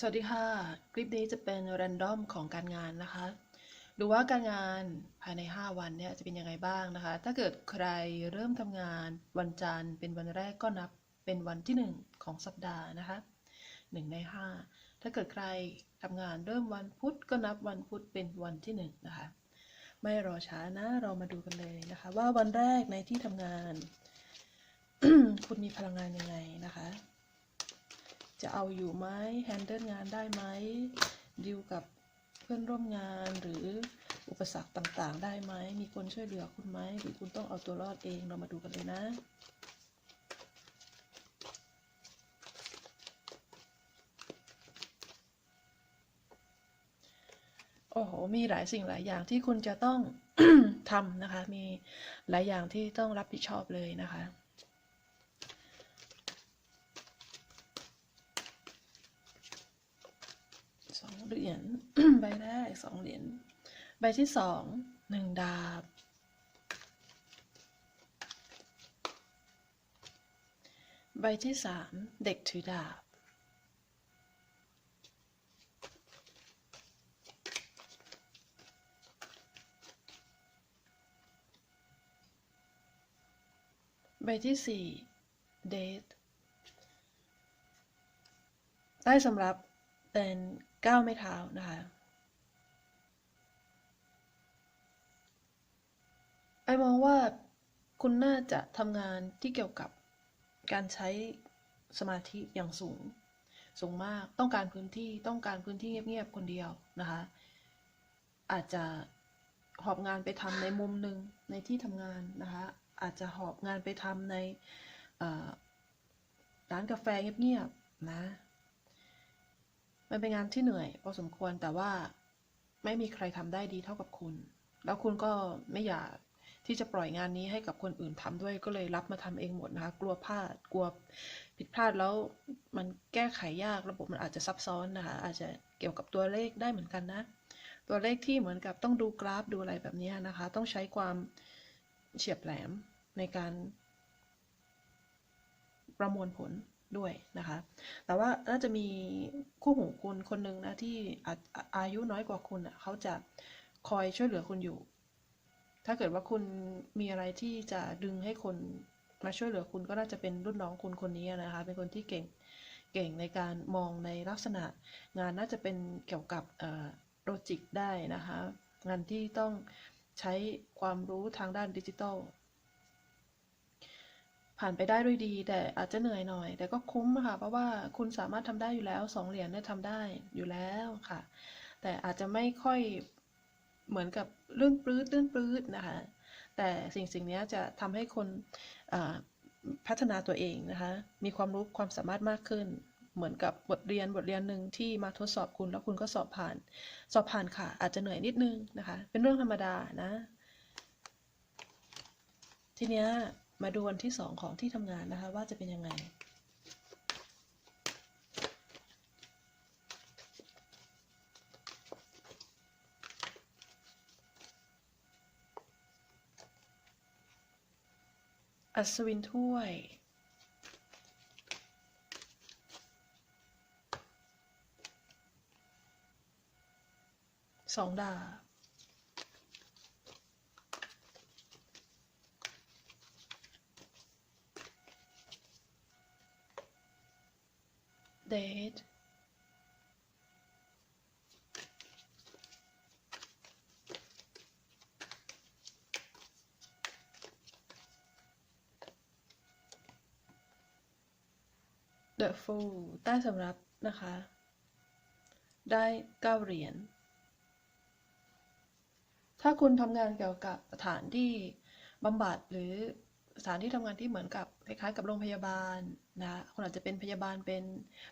สวัสดีค่ะ คลิปนี้จะเป็น r รนดอมของการงานนะคะ ดูว่าการงานภายใน 5 วันเนี่ยจะเป็นยังไงบ้างนะคะ ถ้าเกิดใครเริ่มทำงานวันจันทร์เป็นวันแรกก็นับเป็นวันที่ 1 ของสัปดาห์นะคะ 1 ใน 5 ถ้าเกิดใครทำงานเริ่มวันพุธก็นับวันพุธเป็นวันที่ 1 นะคะ ไม่รอช้านะเรามาดูกันเลยนะคะ ว่าวันแรกในที่ทำงาน คุณมีพลังงานยังไงนะคะ จะเอาอยู่ไหมแฮนเดิลงานได้ไหมดิวกับเพื่อนร่วมงานหรืออุปสรรคต่างๆ ได้ไหม มีคนช่วยเหลือคุณไหม หรือคุณต้องเอาตัวรอดเอง เรามาดูกันเลยนะ โอ้โห มีหลายสิ่งหลายอย่างที่คุณจะต้องทำนะคะ มีหลายอย่างที่ต้องรับผิดชอบเลยนะคะ สองเหรียญใบที่สองหนึ่งดาบ ใบที่สามเด็กถือดาบ ใบที่สี่เดทได้สำหรับเป็นก้าวไม่เท้านะคะ ไอมองว่าคุณน่าจะทำงานที่เกี่ยวกับการใช้สมาธิอย่างสูง สูงมากต้องการพื้นที่ต้องการพื้นที่เงียบๆคนเดียวนะคะ อาจจะหอบงานไปทำในมุมหนึ่งในที่ทำงานนะคะ อาจจะหอบงานไปทำในร้านกาแฟเงียบๆนะมันเป็นงานที่เหนื่อยพอสมควรแต่ว่าไม่มีใครทำได้ดีเท่ากับคุณ แล้วคุณก็ไม่อยาก ที่จะปล่อยงานนี้ให้กับคนอื่นทำด้วยก็เลยรับมาทำเองหมดนะคะ กลัวพลาดกลัวผิดพลาดแล้วมันแก้ไขยากระบบมันอาจจะซับซ้อนนะคะ อาจจะเกี่ยวกับตัวเลขได้เหมือนกันนะ ตัวเลขที่เหมือนกับต้องดูกราฟดูอะไรแบบนี้นะคะ ต้องใช้ความเฉียบแหลมในการประมวลผลด้วยนะคะ แต่ว่าน่าจะมีคู่หูคุณคนหนึ่งนะที่อาอาอายุน้อยกว่าคุณอะเขาจะคอยช่วยเหลือคุณอยู่ ถ้าเกิดว่าคุณมีอะไรที่จะดึงให้คนมาช่วยเหลือคุณก็น่าจะเป็นรุ่นน้องคุณคนนี้นะคะ เป็นคนที่เก่งเก่งในการมองในลักษณะ งานน่าจะเป็นเกี่ยวกับโลจิกได้นะคะ งานที่ต้องใช้ความรู้ทางด้านดิจิทัลผ่านไปได้ด้วยดี แต่อาจจะเหนื่อยหน่อย แต่ก็คุ้มค่ะ เพราะว่าคุณสามารถทำได้อยู่แล้วสองเหรียญเนี่ยทำได้อยู่แล้วค่ะ แต่อาจจะไม่ค่อย เหมือนกับเรื่องปลื้ดเรื่องปลื้ดนะคะ แต่สิ่งสิ่งนี้จะทำให้คนพัฒนาตัวเองนะคะ มีความรู้ความสามารถมากขึ้น เหมือนกับบทเรียนบทเรียนหนึ่งที่มาทดสอบคุณแล้วคุณก็สอบผ่าน สอบผ่านค่ะ อาจจะเหนื่อยนิดนึงนะคะ เป็นเรื่องธรรมดานะ ทีเนี้ยมาดูวันที่สองของที่ทำงานนะคะ ว่าจะเป็นยังไง อัศวินถ้วยสองดาบเดท The Fool ได้สำรับนะคะ ได้เก้าเหรียญ ถ้าคุณทำงานเกี่ยวกับสถานที่บำบัดหรือสถานที่ทำงานที่เหมือนกับคล้ายๆกับโรงพยาบาลนะคุณอาจจะเป็นพยาบาลเป็น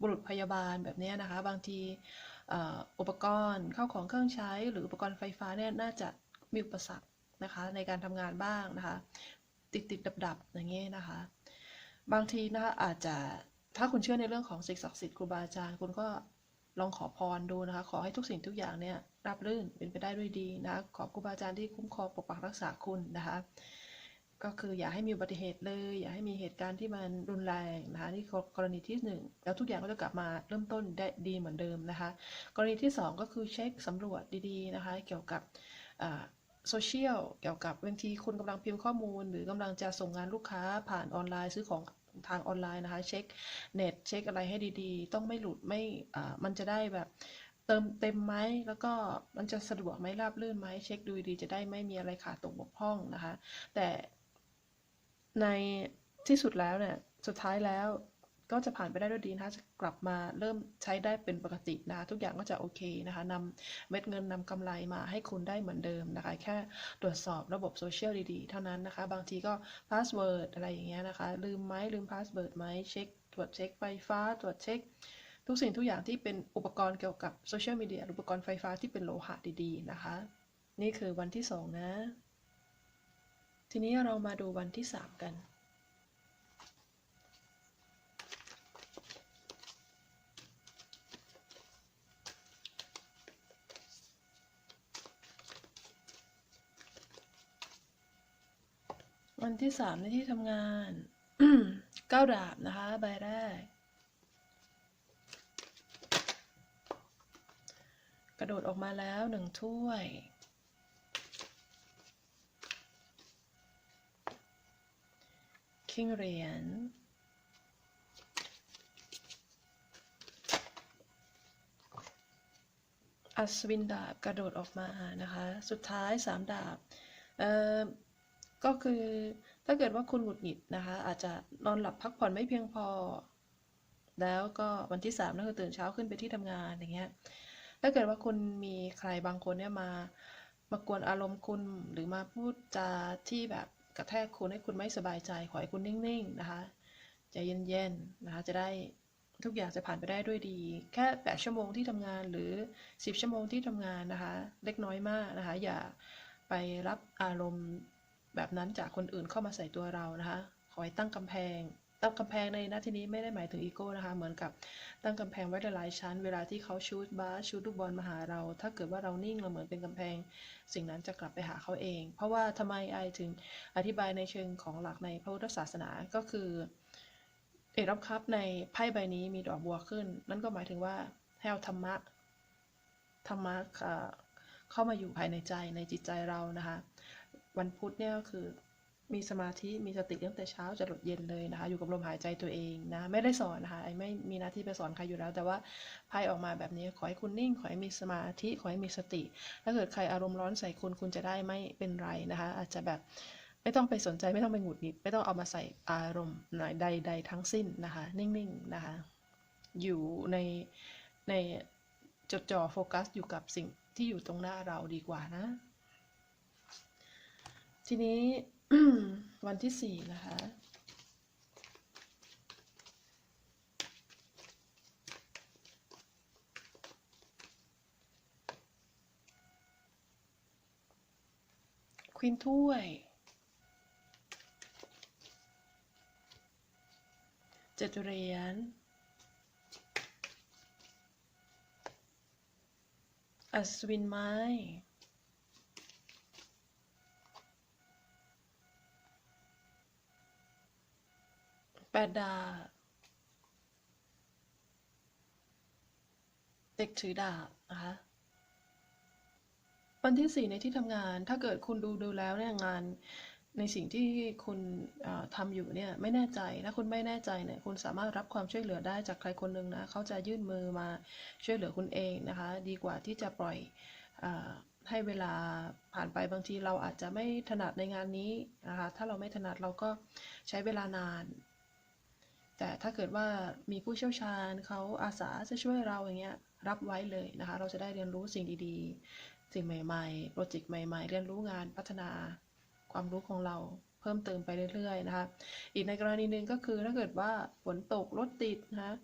บุรุษพยาบาลแบบนี้นะคะ บางทีอุปกรณ์เข้าของเครื่องใช้ หรืออุปกรณ์ไฟฟ้าเนี่ยน่าจะมีอุปสรรคนะคะในการทำงานบ้างนะคะ ติดติดดับดับๆอย่างเงี้ยนะคะ บางทีนะคะอาจจะ ถ้าคุณเชื่อในเรื่องของสิ่งศักดิ์สิทธิ์ครูบาอาจารย์คุณก็ลองขอพรดูนะคะ ขอให้ทุกสิ่งทุกอย่างเนี่ยราบรื่นเป็นไปได้ด้วยดีนะขอครูบาอาจารย์ที่คุ้มครองปกปักรักษาคุณนะคะก็คืออย่าให้มีอุบัติเหตุเลย อย่าให้มีเหตุการณ์ที่มันรุนแรงนะคะนี่กรณีที่หนึ่งแล้วทุกอย่างก็จะกลับมาเริ่มต้นได้ดีเหมือนเดิมนะคะ กรณีที่สองก็คือเช็คสำรวจดีๆนะคะ เกี่ยวกับโซเชียลเกี่ยวกับบางทีคุณกำลังพิมพ์ข้อมูล หรือกำลังจะส่งงานลูกค้าผ่านออนไลน์ซื้อของ ทางออนไลน์นะคะ เช็คเน็ตเช็คอะไรให้ดีๆ ต้องไม่หลุดไม่อ่ามันจะได้แบบเติมเต็มไหมแล้วก็มันจะสะดวกไหมราบรื่นไหมเช็คดูดีจะได้ไม่มีอะไรขาดตกบกพร่องนะคะ แต่ในที่สุดแล้วเนี่ยสุดท้ายแล้ว ก็จะผ่านไปได้ด้วยดีนะคะจะกลับมาเริ่มใช้ได้เป็นปกตินะคะทุกอย่างก็จะโอเคนะคะนำเม็ดเงินนำกำไรมาให้คุณได้เหมือนเดิมนะคะ แค่ตรวจสอบระบบโซเชียลดีๆ เท่านั้นนะคะ บางทีก็พาสเวิร์ดอะไรอย่างเงี้ยนะคะ ลืมไหมลืมพาสเวิร์ดไหมเช็ค ตรวจเช็คไฟฟ้า ตรวจเช็ค ทุกสิ่งทุกอย่างที่เป็นอุปกรณ์เกี่ยวกับโซเชียลมีเดียอุปกรณ์ไฟฟ้าที่เป็นโลหะดีๆนะคะ นี่คือวันที่สองนะ ทีนี้เรามาดูวันที่สามกัน วันที่สามในที่ทำงานเก้าดาบนะคะ ใบแรก กระโดดออกมาแล้วหนึ่งถ้วยคิงเหรียญอัศวินดาบกระโดดออกมานะคะ สุดท้ายสามดาบ เอ่อ ก็คือถ้าเกิดว่าคุณหงุดหงิดนะคะ อาจจะนอนหลับพักผ่อนไม่เพียงพอ แล้วก็วันที่สามนั่นคือตื่นเช้าขึ้นไปที่ทำงานอย่างเงี้ยถ้าเกิดว่าคุณมีใครบางคนเนี่ยมามากวนอารมณ์คุณหรือมาพูดจาที่แบบกระแทกคุณให้คุณไม่สบายใจขอให้คุณนิ่งๆนะคะใจเย็นๆนะคะจะได้ทุกอย่างจะผ่านไปได้ด้วยดี แค่แปดชั่วโมงที่ทำงานหรือสิบชั่วโมงที่ทำงานนะคะ เล็กน้อยมากนะคะ อย่าไปรับอารมณ์ แบบนั้นจากคนอื่นเข้ามาใส่ตัวเรานะคะ ขอให้ตั้งกำแพง ตั้งกำแพงในนาที่นี้ไม่ได้หมายถึงอีโก้นะคะ เหมือนกับตั้งกำแพงไว้หลายชั้น เวลาที่เขาชูดบาสชูดลูกบอลมาหาเรา ถ้าเกิดว่าเรานิ่งเราเหมือนเป็นกำแพง สิ่งนั้นจะกลับไปหาเขาเอง เพราะว่าทำไมไอถึงอธิบายในเชิงของหลักในพระพุทธศาสนาก็คือเอรับครับในไพ่ใบนี้มีดอกบัวขึ้น นั่นก็หมายถึงว่าให้เอาธรรมะธรรมะเข้ามาอยู่ภายในใจในจิตใจเรานะคะ วันพุธเนี่ยก็คือมีสมาธิมีสติตั้งแต่เช้าจะหลดเย็นเลยนะคะ อยู่กับลมหายใจตัวเองนะไม่ได้สอนนะคะไอ้ไม่มีหน้าที่ไปสอนใครอยู่แล้ว แต่ว่าไพ่ออกมาแบบนี้ขอให้คุณนิ่ง ขอให้มีสมาธิขอให้มีสติ ถ้าเกิดใครอารมณ์ร้อนใส่คุณคุณจะได้ไม่เป็นไรนะคะ อาจจะแบบไม่ต้องไปสนใจไม่ต้องไปหงุดหงิดไม่ต้องเอามาใส่อารมณ์ไหนใดๆทั้งสิ้นนะคะ นิ่งๆนะคะ อยู่ในในจดจ่อโฟกัสอยู่กับสิ่งที่อยู่ตรงหน้าเราดีกว่านะ ทีนี้วันที่สี่นะคะควีนถ้วย เจ็ดเหรียญอัศวินไม้ แปดดา เด็กถือดาบนะคะวันที่สี่ในที่ทำงาน ถ้าเกิดคุณดูดูแล้วเนี่ยงานในสิ่งที่คุณทำอยู่เนี่ยไม่แน่ใจถ้าคุณไม่แน่ใจเนี่ยคุณสามารถรับความช่วยเหลือได้จากใครคนหนึ่งนะเขาจะยื่นมือมาช่วยเหลือคุณเองนะคะ ดีกว่าที่จะปล่อยอให้เวลาผ่านไปบางทีเราอาจจะไม่ถนัดในงานนี้นะคะถ้าเราไม่ถนัดเราก็ใช้เวลานาน แต่ถ้าเกิดว่ามีผู้เชี่ยวชาญเขาอาสาจะช่วยเราอย่างเงี้ยรับไว้เลยนะคะ เราจะได้เรียนรู้สิ่งดีๆ สิ่งใหม่ๆ โปรเจกต์ใหม่ๆ เรียนรู้งานพัฒนาความรู้ของเราเพิ่มเติมไปเรื่อยๆนะคะ อีกในกรณีหนึ่งก็คือถ้าเกิดว่าฝนตกรถติดนะคะ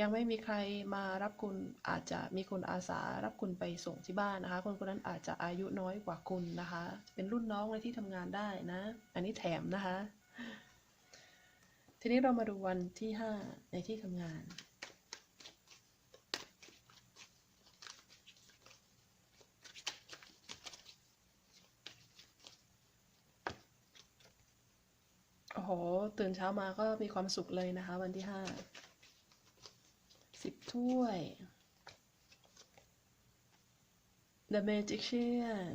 ยังไม่มีใครมารับคุณอาจจะมีคนอาสารับคุณไปส่งที่บ้านนะคะ คนคนนั้นอาจจะอายุน้อยกว่าคุณนะคะ เป็นรุ่นน้องในที่ทำงานได้นะ อันนี้แถมนะคะ ทีนี้เรามาดูวันที่ห้าในที่ทำงาน โอ้โห ตื่นเช้ามาก็มีความสุขเลยนะคะ วันที่ห้าสิบถ้วย The Magician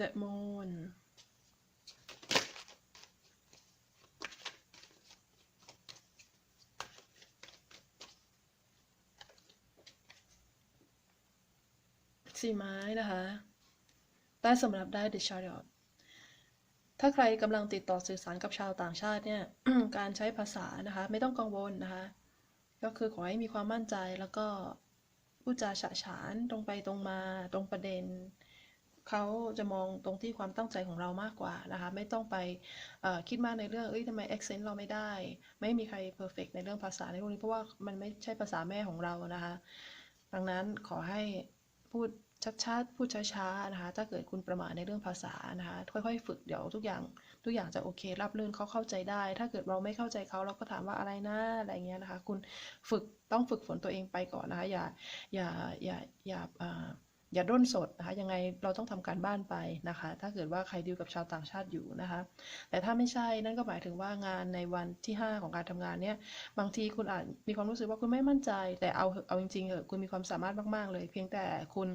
The Moon สี่ไม้นะคะได้สำหรับได้ The Chariot ถ้าใครกำลังติดต่อสื่อสารกับชาวต่างชาติเนี่ย การใช้ภาษานะคะ ไม่ต้องกังวลนะคะ ก็คือขอให้มีความมั่นใจแล้วก็พูดจาฉะฉานตรงไปตรงมาตรงประเด็น เขาจะมองตรงที่ความตั้งใจของเรามากกว่านะคะ ไม่ต้องไปคิดมากในเรื่องเอ้ยทำไม accent เราไม่ได้ ไม่มีใคร perfect ในเรื่องภาษาในพวกนี้เพราะว่ามันไม่ใช่ภาษาแม่ของเรานะคะ ดังนั้นขอให้พูดชัดๆพูดช้าๆนะคะ ถ้าเกิดคุณประมาทในเรื่องภาษานะคะ ค่อยๆ ฝึกเดี๋ยวทุกอย่าง ทุกอย่างจะโอเค รับรื่นเขาเข้าใจได้ ถ้าเกิดเราไม่เข้าใจเขาเราก็ถามว่าอะไรนะอะไรเงี้ยนะคะ คุณฝึกต้องฝึกฝนตัวเองไปก่อนนะคะ อย่าอย่าอย่าอย่า อย่าด้นสดนะคะยังไงเราต้องทำการบ้านไปนะคะ ถ้าเกิดว่าใครดีลกับชาวต่างชาติอยู่นะคะ แต่ถ้าไม่ใช่นั่นก็หมายถึงว่างานในวันที่ 5 ของการทำงานเนี่ยบางทีคุณอาจมีความรู้สึกว่าคุณไม่มั่นใจ แต่เอาเอาจริงๆเออคุณมีความสามารถมาก ๆ เลย เพียงแต่คุณ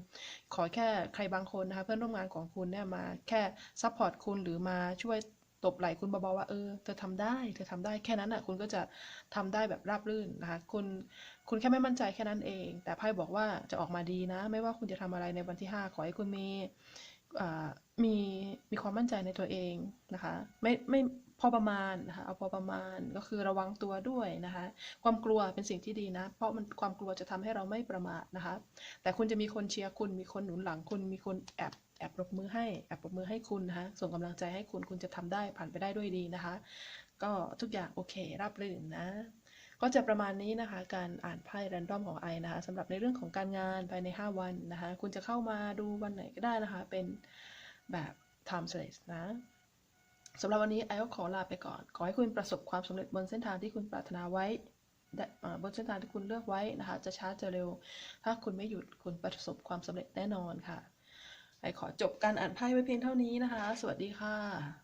ขอแค่ใครบางคนนะคะเพื่อนร่วมงานของคุณเนี่ยมาแค่ซัพพอร์ตคุณหรือมาช่วย ตบไหล่คุณเบาๆว่าเออเธอทำได้ เธอทำได้แค่นั้นอะคุณก็จะทำได้แบบราบรื่นนะคะคุณคุณแค่ไม่มั่นใจแค่นั้นเอง แต่ไพ่บอกว่าจะออกมาดีนะ ไม่ว่าคุณจะทำอะไรในวันที่ 5 ขอให้คุณมีอ่ามีมีความมั่นใจในตัวเองนะคะไม่ไม่พอประมาณนะคะเอาพอประมาณก็คือระวังตัวด้วยนะคะความกลัวเป็นสิ่งที่ดีนะ เพราะมันความกลัวจะทำให้เราไม่ประมาทนะคะแต่คุณจะมีคนเชียร์คุณมีคนหนุนหลังคุณมีคนแอบ อบปรบมือให้แอบปรบมือให้คุณนะคะส่งกำลังใจให้คุณคุณจะทำได้ผ่านไปได้ด้วยดีนะคะ ก็ทุกอย่างโอเคราบรื่นนะ ก็จะประมาณนี้นะคะ การอ่านไพ่แรนดอมของไอนะคะสำหรับในเรื่องของการงานภายใน 5 วันนะคะ คุณจะเข้ามาดูวันไหนก็ได้นะคะ เป็นแบบ timeless นะสำหรับวันนี้ไอก็ขอลาไปก่อน ขอให้คุณประสบความสำเร็จบนเส้นทางที่คุณปรารถนาไว้บนเส้นทางที่คุณเลือกไว้นะคะ จะช้าจะเร็ว ถ้าคุณไม่หยุดคุณประสบความสำเร็จแน่นอนค่ะ ไปขอจบการอ่านไพ่ไว้เพียงเท่านี้นะคะ สวัสดีค่ะ